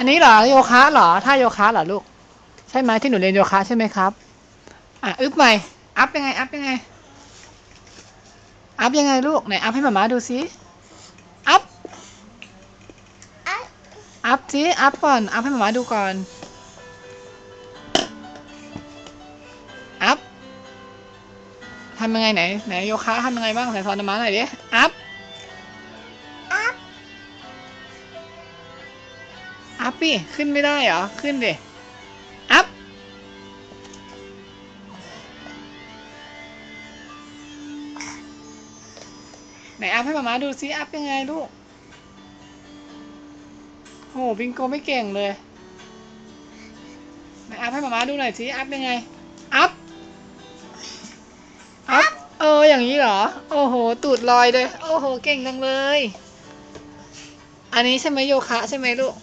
อันนี้เหรอโยคะเหรอท่าโยคะเหรอลูก ใช่ไหมที่หนูเรียนโยคะใช่ไหมครับ อะอึ๊บใหม่อัพยังไงอัพยังไงอัพยังไงลูกไหนอัพให้หมามาดูซิอัพอัพสิอัพก่อนอัพให้หมามาดูก่อนอัพทำยังไงไหนไหนโยคะทำยังไงบ้างไหนสอนหมามาหน่อยดิอัพ อัพดิขึ้นไม่ได้เหรอ ขึ้นดิ อัพ ไหนอัพให้หมามาดูซิ อัพยังไงลูก โหบิงโกไม่เก่งเลย ไหนอัพให้หมามาดูหน่อยสิอัพยังไง อัพ อัพ เออ อย่างนี้เหรอ โอ้โห ตูดลอยเลย โอ้โห เก่งจังเลยอันนี้ใช่ไหมโยคะใช่ไหมลูก